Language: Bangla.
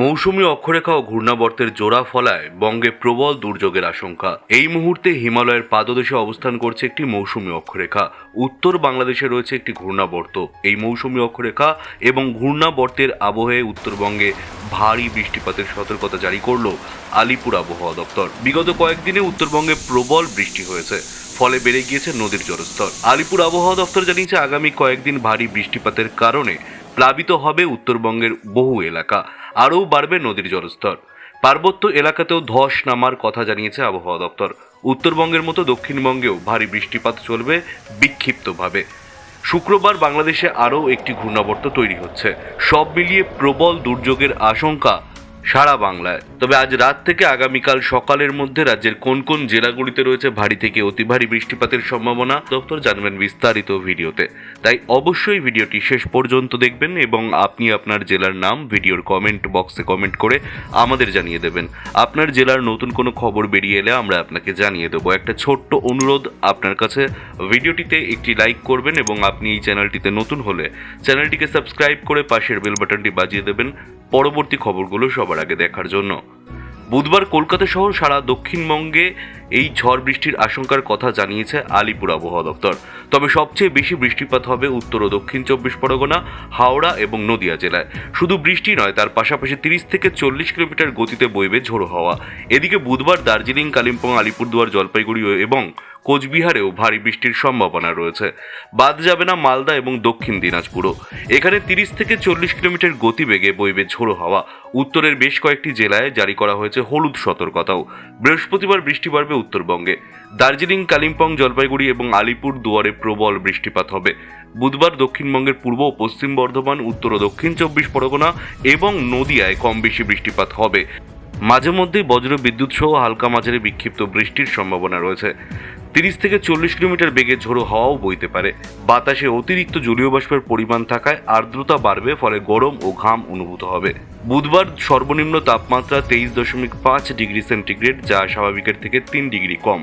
মৌসুমী অক্ষরেখা ও ঘূর্ণাবর্তের জোড়া ফলায় বঙ্গে প্রবল দুর্যোগের আশঙ্কা। এই মুহূর্তে হিমালয়ের পাদদেশে অবস্থান করছে একটি মৌসুমি অক্ষরেখা। উত্তর বাংলাদেশে রয়েছে একটি ঘূর্ণাবর্ত। এই মৌসুমি অক্ষরেখা এবং ঘূর্ণাবর্তের আবহে উত্তরবঙ্গে ভারী বৃষ্টিপাতের সতর্কতা জারি করল আলিপুর আবহাওয়া দপ্তর। বিগত কয়েকদিনে উত্তরবঙ্গে প্রবল বৃষ্টি হয়েছে, ফলে বেড়ে গিয়েছে নদীর জলস্তর। আলিপুর আবহাওয়া দপ্তর জানিয়েছে, আগামী কয়েকদিন ভারী বৃষ্টিপাতের কারণে প্লাবিত হবে উত্তরবঙ্গের বহু এলাকা। আরও বাড়বে নদীর জলস্তর। পার্বত্য এলাকাতেও ধস নামার কথা জানিয়েছে আবহাওয়া দপ্তর। উত্তরবঙ্গের মতো দক্ষিণবঙ্গেও ভারী বৃষ্টিপাত চলবে বিক্ষিপ্তভাবে। শুক্রবার বাংলাদেশে আরও একটি ঘূর্ণাবর্ত তৈরি হচ্ছে। সব মিলিয়ে প্রবল দুর্যোগের আশঙ্কা সারা বাংলায়। তবে আজ রাত থেকে আগামীকাল সকালের মধ্যে রাজ্যের কোন কোন জেলাগুলিতে রয়েছে ভারী থেকে অতি ভারী বৃষ্টিপাতের সম্ভাবনা, দপ্তর জানবেন বিস্তারিত ভিডিওতে। তাই অবশ্যই ভিডিওটি শেষ পর্যন্ত দেখবেন এবং আপনি আপনার জেলার নাম ভিডিওর কমেন্ট বক্সে কমেন্ট করে আমাদের জানিয়ে দেবেন। আপনার জেলার নতুন কোনো খবর বেরিয়ে এলে আমরা আপনাকে জানিয়ে দেবো। একটা ছোট্ট অনুরোধ, আপনার কাছে ভিডিওটিতে একটি লাইক করবেন এবং আপনি এই চ্যানেলটিতে নতুন হলে চ্যানেলটিকে সাবস্ক্রাইব করে পাশের বেল বাটনটি বাজিয়ে দেবেন। পরবর্তী খবরগুলো সবার আগে দেখার জন্য। বুধবার কলকাতা সহ সারা দক্ষিণবঙ্গে এই ঝড় বৃষ্টির আশঙ্কার কথা জানিয়েছে আলিপুর আবহাওয়া দপ্তর। তবে সবচেয়ে বেশি বৃষ্টিপাত হবে উত্তর ও দক্ষিণ চব্বিশ পরগনা, হাওড়া এবং নদিয়া জেলায়। শুধু বৃষ্টি নয়, তার পাশাপাশি তিরিশ থেকে চল্লিশ কিলোমিটার গতিতে বইবে ঝোড়ো হাওয়া। এদিকে বুধবার দার্জিলিং, কালিম্পং, আলিপুরদুয়ার, জলপাইগুড়ি এবং কোচবিহারেও ভারী বৃষ্টির সম্ভাবনা রয়েছে। বাদ যাবে না মালদা এবং দক্ষিণ দিনাজপুরও। এখানে তিরিশ থেকে চল্লিশ কিলোমিটার গতিবেগে বইবে ঝোড়ো হাওয়া। উত্তরের বেশ কয়েকটি জেলায় জারি করা হয়েছে হলুদ সতর্কতাও। বৃহস্পতিবার বৃষ্টি বাড়বে উত্তরবঙ্গে। দার্জিলিং, কালিম্পং, জলপাইগুড়ি এবং আলিপুর দুয়ারে প্রবল বৃষ্টিপাত হবে। বুধবার দক্ষিণবঙ্গের পূর্ব ও পশ্চিম বর্ধমান, উত্তর ও দক্ষিণ চব্বিশ পরগনা এবং নদিয়ায় কম বেশি বৃষ্টিপাত হবে। মাঝে মধ্যেই বজ্র বিদ্যুৎ সহ হালকা মাঝারি বিক্ষিপ্ত বৃষ্টির সম্ভাবনা রয়েছে। তিরিশ থেকে চল্লিশ কিলোমিটার বেগে ঝোড়ো হওয়াও বইতে পারে। বাতাসে অতিরিক্ত জলীয় বাষ্পের পরিমাণ থাকায় আর্দ্রতা বাড়বে, ফলে গরম ও ঘাম অনুভূত হবে। বুধবার সর্বনিম্ন তাপমাত্রা তেইশ দশমিক পাঁচ ডিগ্রি সেন্টিগ্রেড, যা স্বাভাবিকের থেকে তিন ডিগ্রি কম।